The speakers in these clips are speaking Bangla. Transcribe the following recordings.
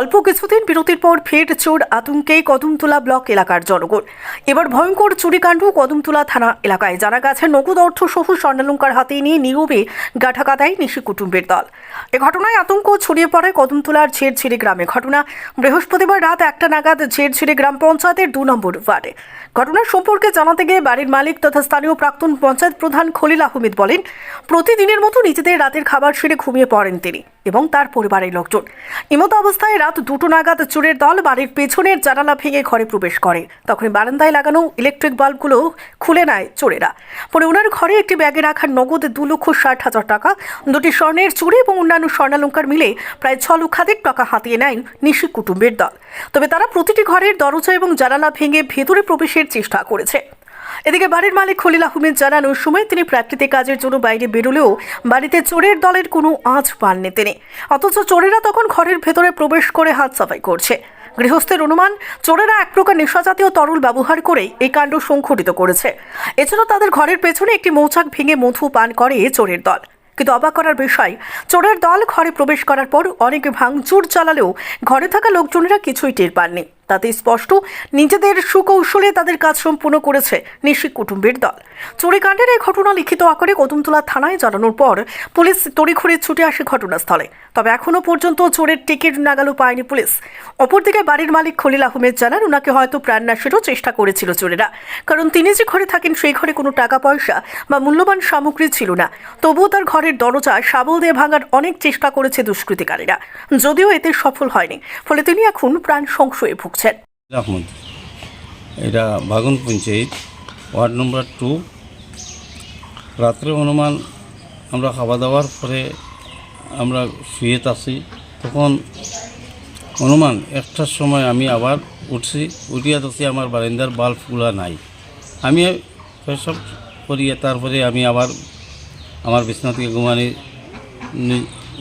অল্প কিছুদিন বিরতির পর ফের চোর আতঙ্কে কদমতলা ব্লক এলাকার জনগণ। এবার ভয়ঙ্কর চুরিকাণ্ড কদমতলা থানা এলাকায়। জানা গেছে, নগদ অর্থ সহ স্বর্ণালঙ্কার হাতে নিয়ে নীরবে গাঠা কাদায় নিশি কুটুম্বের দল। এ ঘটনায় আতঙ্ক ছড়িয়ে পড়ে কদমতলার ঝেড়ঝিড়ি গ্রামে। ঘটনা বৃহস্পতিবার রাত একটা নাগাদ ঝেড়ঝিড়ি গ্রাম পঞ্চায়েতের দু নম্বর ওয়ার্ডে। ঘটনার সম্পর্কে জানাতে গিয়ে বাড়ির মালিক তথা স্থানীয় প্রাক্তন পঞ্চায়েত প্রধান খলিল আহমেদ বলেন, প্রতিদিনের মতো নিজেদের রাতের খাবার সেরে ঘুমিয়ে পড়েন তিনি। এবং তার পরিবারের লোকজন। এমতো অবস্থায় রাত দুটো নাগাদ চোরের দল বাড়ির পেছনের জানালা ভেঙে ঘরে প্রবেশ করে। তখন বারান্দায় লাগানো ইলেকট্রিক বাল্বগুলো খুলে নেয় চোরেরা। পরে ওনার ঘরে একটি ব্যাগে রাখা নগদ দু লক্ষ ষাট হাজার টাকা, দুটি স্বর্ণের চুড়ি এবং অন্যান্য স্বর্ণালঙ্কার মিলে প্রায় ছ লক্ষাধিক টাকা হাতিয়ে নেয় নিশি কুটুম্বের দল। তবে তারা প্রতিটি ঘরের দরজা এবং জানালা ভেঙে ভেতরে প্রবেশের চেষ্টা করেছে। এদিকে বাড়ির মালিক খলিল আহমেদ জানান ওই সময় তিনি প্রাকৃতিক কাজের জন্য বাইরে বেরোলেও বাড়িতে চোরের দলের কোনো আঁচ পাননি তিনি। অথচ চোরেরা তখন ঘরের ভেতরে প্রবেশ করে হাত সাফাই করছে। গৃহস্থের অনুমান, চোরেরা এক প্রকার নেশাজাতীয় তরল ব্যবহার করে এই কাণ্ড সংঘটিত করেছে। এছাড়া তাদের ঘরের পেছনে একটি মৌচাক ভেঙে মধু পান করে চোরের দল। কিন্তু অবাক করার বিষয়, চোরের দল ঘরে প্রবেশ করার পর অনেকে ভাঙচুর চালালেও ঘরে থাকা লোকজনেরা কিছুই টের পাননি। তাতে স্পষ্ট, নিজেদের সুকৌশলে তাদের কাজ সম্পূর্ণ করেছে নিশিক কুটুম্বের দল। চুরিকাণ্ডের এই ঘটনা লিখিত আকারে কদমতলা থানায় জানানোর পর পুলিশ তড়িঘড়ি ছুটে আসে ঘটনাস্থলে। তবে এখনও পর্যন্ত চোরের টিকিট নাগালও পায়নি পুলিশ। অপরদিকে বাড়ির মালিক খলিল আহমেদ জানান ওনাকে হয়তো প্রাণনাশেরও চেষ্টা করেছিল চোরেরা। কারণ তিনি যে ঘরে থাকেন, সেই ঘরে কোনো টাকা পয়সা বা মূল্যবান সামগ্রী ছিল না। তবুও তার ঘরের দরজা শাবল দিয়ে ভাঙার অনেক চেষ্টা করেছে দুষ্কৃতিকারীরা। যদিও এতে সফল হয়নি, ফলে তিনি এখন প্রাণ সংশয়ে ভুগছেন। আহমদ এটা বাগুন পঞ্চায়েত, ওয়ার্ড নম্বর টু। রাত্রে অনুমান, আমরা খাওয়া দাওয়ার পরে আমরা শুয়ে আসি তখন অনুমান, একটার সময় আমি আবার উঠছি, উঠিয়া দেখছি আমার বারান্দার বাল্বগুলো নাই। আমি সব করিয়া তারপরে আমি আবার আমার বিছনা থেকে ঘুমানি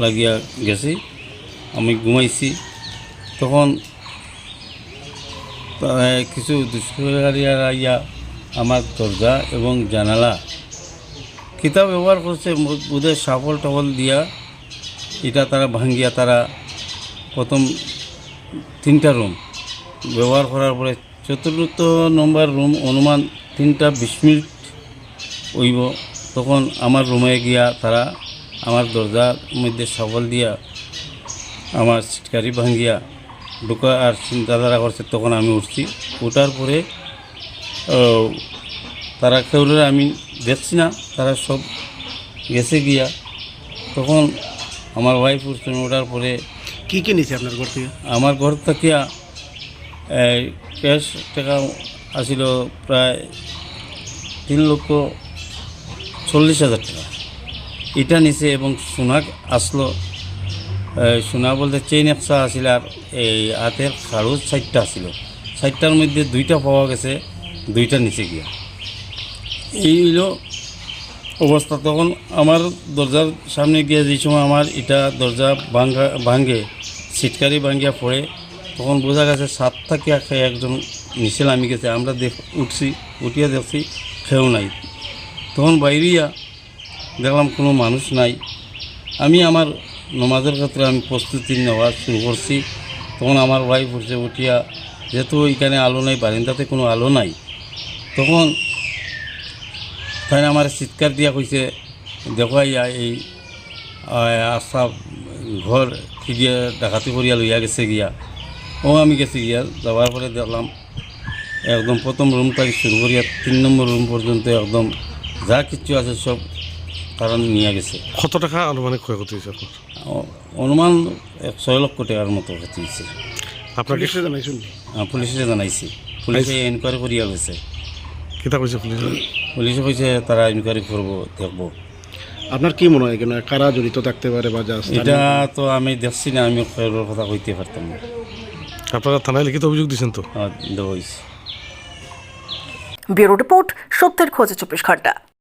লাগিয়া গেছি। আমি ঘুমাইছি। তখন কিছু দুষ্কৃতিকারীরা আমার দরজা এবং জানালা। কিতাব ব্যবহার করছে ওদের সাফল টফল দিয়া এটা তারা ভাঙ্গিয়া তারা প্রথম তিনটা রুম। ব্যবহার করার পরে চতুর্থ নম্বর রুম অনুমান তিনটা বিশ মিনিট হইব। তখন আমার রুমে গিয়া তারা আমার দরজার মধ্যে সফল দিয়া আমার সিটকারি ভাঙ্গিয়া ঢুকা আর চিন্তাধারা করছে তখন আমি উঠছি। ওঠার পরে তারা কেউ আমি দেখছি না তারা সব গেছে গিয়া। তখন আমার ওয়াইফ উঠছে আমি ওঠার পরে কি কি নিছে আপনার ঘর থেকে? আমার ঘর থাকিয়া এই, ক্যাশ টাকা আসিল প্রায় তিন লক্ষ চল্লিশ হাজার টাকা। এটা নিছে এবং সোনা আসলো সোনা বলতে চেইন একটা আছিল আর এই হাতের খাড়ু চারটা আছিল। চারটার মধ্যে দুইটা পাওয়া গেছে, দুইটা নিচে গিয়া। এই হইল অবস্থা। তখন আমার দরজার সামনে গিয়ে যে সময় আমার এটা দরজা ভাঙ্গা, ভাঙ্গে সিটকারি ভাঙ্গিয়া পড়ে, তখন বোঝা গেছে সাত থেকে একজন নিচে নামি গেছে। আমরা দেখ, উঠছি, উঠিয়া দেখছি খেয়েও নাই। তখন বাইরিয়া দেখলাম কোনো মানুষ নাই। আমি আমার নমাজের ক্ষেত্রে আমি প্রস্তুতি নেওয়া শুরু করছি। তখন আমার ওয়াইফ উঠছে উঠিয়া, যেহেতু এখানে আলো নাই, বারিন্দাতে কোনো আলো নাই। তখন তাই আমার চিৎকার দিয়া কইছে, দেখো ইয়া এই আশা ঘর ফিরিয়ে, ডাকাতি করিয়া লইয়া গেছে গিয়া। ও আমি গেছি গিয়া, যাওয়ার পরে দেখলাম, একদম প্রথম রুম থেকে শুরু করিয়া তিন নম্বর রুম পর্যন্ত একদম যা কিছু আছে সব তারা নিয়ে গেছে। কত টাকা আনুমানিক ক্ষয়ক্ষতি হয়েছে আপনার? অনুমান এক ছয় লক্ষ টাকার মতো ক্ষতি হয়েছে। আপনাকে জানাইছেন আহ, পুলিশে জানাইছি। পুলিশে এনকোয়ারি করিয়া গেছে। কিতা কইছে পুলিশ? পুলিশে কইছে তারা এনকোয়ারি করব দেখব। আপনার কি মনে হয় কেন কারা জড়িত থাকতে পারে বা যা এটা তো আমি দেখছি না আমি কারোর কথা কইতে পারতাম না। আপনারা থানায় লিখিত অভিযোগ দিয়েছেন তো? দেওয়া হয়েছে ব্যুরো রিপোর্ট সত্যের খোঁজে চব্বিশ ঘণ্টা।